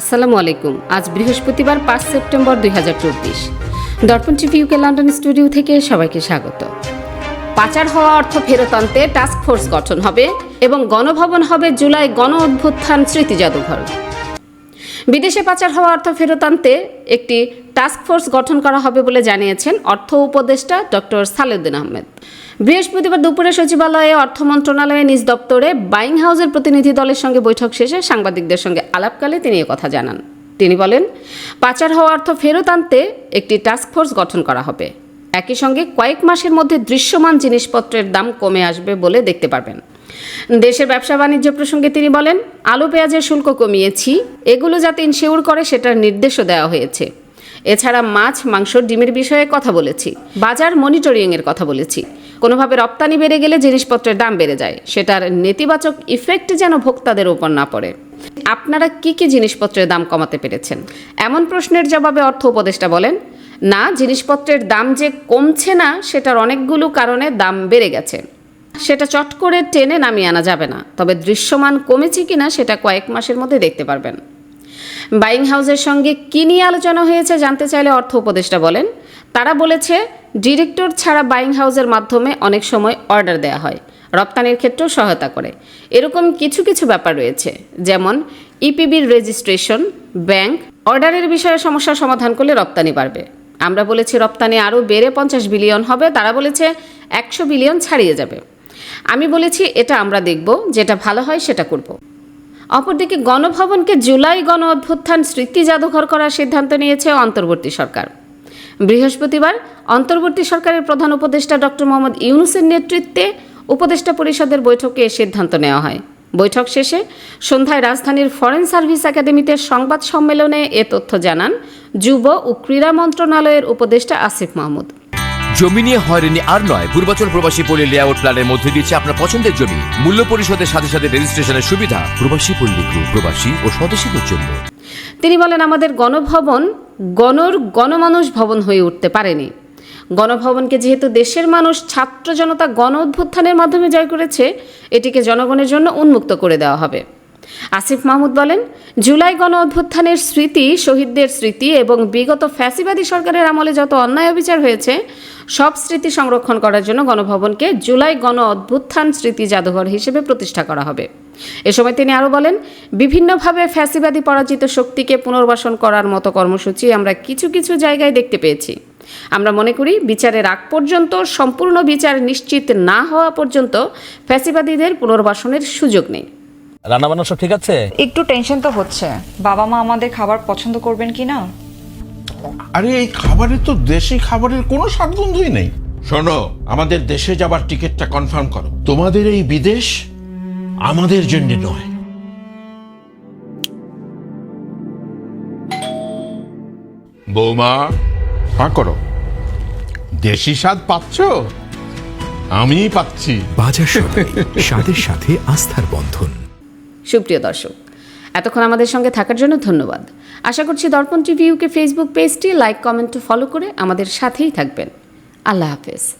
আসসালামু আলাইকুম। আজ বৃহস্পতিবার পাঁচ সেপ্টেম্বর দুই হাজার চব্বিশ। দর্পণ টিভি ইউকে লন্ডন স্টুডিও থেকে সবাইকে স্বাগত। পাচার হওয়া অর্থ ফেরত আনতে টাস্ক ফোর্স গঠন হবে এবং গণভবন হবে জুলাই গণ অভ্যুত্থান স্মৃতি জাদুঘর। বিদেশে পাচার হওয়া অর্থ ফেরত আনতে একটি টাস্ক ফোর্স গঠন করা হবে বলে জানিয়েছেন অর্থ উপদেষ্টা ডক্টর সালেউদ্দিন আহমেদ। বৃহস্পতিবার দুপুরে সচিবালয়ে অর্থ মন্ত্রণালয়ে নিজ দপ্তরে বাইং হাউসের প্রতিনিধি দলের সঙ্গে বৈঠক শেষে সাংবাদিকদের সঙ্গে আলাপকালে তিনি কথা জানান। তিনি বলেন, পাচার হওয়া অর্থ ফেরত আনতে একটি টাস্ক ফোর্স গঠন করা হবে। একই সঙ্গে কয়েক মাসের মধ্যে দৃশ্যমান জিনিসপত্রের দাম কমে আসবে বলে দেখতে পারবেন। দেশের ব্যবসা বাণিজ্য প্রসঙ্গে তিনি বলেন, আলু পেঁয়াজের শুল্ক কমিয়েছি, এগুলো যাতে ইনশিওর করে সেটার নির্দেশও দেওয়া হয়েছে। এছাড়া মাছ, মাংস, ডিমের বিষয়ে কথা বলেছি। বাজার মনিটরিংয়ের কথা বলেছি। কোনোভাবে রপ্তানি বেড়ে গেলে জিনিসপত্রের দাম বেড়ে যায়। সেটার নেতিবাচক ইফেক্ট যেন ভোক্তাদের উপর না পড়ে। আপনারা কি কি জিনিসপত্রের দাম কমাতে পেরেছেন? এমন প্রশ্নের জবাবে অর্থ উপদেষ্টা বলেন, না, জিনিসপত্রের দাম যে কমছে না, সেটার অনেকগুলো কারণে দাম বেড়ে গেছে। সেটা চট করে টেনে নামিয়ে আনা যাবে না। তবে দৃশ্যমান কমেছে কিনা, সেটা কয়েক মাসের মধ্যে দেখতে পারবেন। বাইং হাউসের সঙ্গে কী নিয়ে আলোচনা হয়েছে জানতে চাইলে অর্থ উপদেষ্টা বলেন। তারা বলেছে, ডিরেক্টর ছাড়া বাইং হাউসের মাধ্যমে অনেক সময় অর্ডার দেওয়া হয়, রপ্তানির ক্ষেত্রেও সহায়তা করে। এরকম কিছু কিছু ব্যাপার রয়েছে, যেমন ইপিবির রেজিস্ট্রেশন, ব্যাংক, অর্ডারের বিষয়ে সমস্যার সমাধান করলে রপ্তানি বাড়বে। আমরা বলেছি, রপ্তানি আরও বেড়ে পঞ্চাশ বিলিয়ন হবে, তারা বলেছে একশো বিলিয়ন ছাড়িয়ে যাবে। আমি বলেছি, এটা আমরা দেখব, যেটা ভালো হয় সেটা করব। অপরদিকে গণভবনকে জুলাই গণ অভ্যুত্থান স্মৃতি জাদুঘর করার সিদ্ধান্ত নিয়েছে অন্তর্বর্তী সরকার। বৃহস্পতিবার অন্তর্বর্তী সরকারের প্রধান উপদেষ্টা ডক্টর মোহাম্মদ ইউনুসের নেতৃত্বে উপদেষ্টা পরিষদের বৈঠকে এ সিদ্ধান্ত নেওয়া হয়। বৈঠক শেষে সন্ধ্যায় রাজধানীর ফরেন সার্ভিস একাডেমিতে সংবাদ সম্মেলনে এ তথ্য জানান যুব ও ক্রীড়া মন্ত্রণালয়ের উপদেষ্টা আসিফ মাহমুদ। জমি নিয়ে হয়রানি আর নয়, পূর্বাচল প্রবাসী পল্লী লেআউট প্ল্যানের মধ্যে দিচ্ছে আপনার পছন্দের জমি। মূল্য পরিশোধের সাথে সাথে রেজিস্ট্রেশনের সুবিধা প্রবাসী পল্লী গ্রুপ প্রবাসী ও স্বদেশীদের জন্য। তিনি বলেন, আমাদের গণভবন গণর গণমানুষ ভবন হয়ে উঠতে পারেনি। গণভবনকে যেহেতু দেশের মানুষ, ছাত্র জনতা গণ অভ্যুত্থানের মাধ্যমে জয় করেছে, এটিকে জনগণের জন্য উন্মুক্ত করে দেওয়া হবে। আসিফ মাহমুদ বলেন, জুলাই গণ অভ্যুত্থানের স্মৃতি, শহীদদের স্মৃতি এবং বিগত ফ্যাসিবাদী সরকারের আমলে যত অন্যায় অবিচার হয়েছে সব স্মৃতি সংরক্ষণ করার জন্য গণভবনকে জুলাই গণ অভ্যুত্থান স্মৃতি জাদুঘর হিসেবে প্রতিষ্ঠা করা হবে। এ সময় তিনি আরও বলেন বিভিন্নভাবে ফ্যাসিবাদী পরাজিত শক্তিকে পুনর্বাসন করার মতো কর্মসূচি আমরা কিছু কিছু জায়গায় দেখতে পেয়েছি। আমরা মনে করি বিচারের আগ পর্যন্ত সম্পূর্ণ বিচার নিশ্চিত না হওয়া পর্যন্ত ফ্যাসিবাদীদের পুনর্বাসনের সুযোগ নেই। রান্না বান্না সব ঠিক আছে? একটু টেনশন তো হচ্ছে। বাবা মা আমাদের খাবার পছন্দ করবেন কি না? আরে এই খাবারে তো দেশি খাবারের কোনো স্বাদগন্ধই নেই। শোনো আমাদের দেশে যাবার টিকিটটা কনফার্ম করো। তোমাদের এই বিদেশ আমাদের জন্য নয়। বৌমা হ্যাঁ করো। দেশি স্বাদ পাচ্ছ? আমি পাচ্ছি। বাজার সদাই স্বাদের সাথে আস্থার বন্ধন। সুপ্রিয় দর্শক এতক্ষণ আমাদের সঙ্গে থাকার জন্য ধন্যবাদ। আশা করছি দর্পণ টিভি ইউকে ফেসবুক পেজটি লাইক কমেন্ট ফলো করে আমাদের সাথেই থাকবেন। আল্লাহ হাফেজ।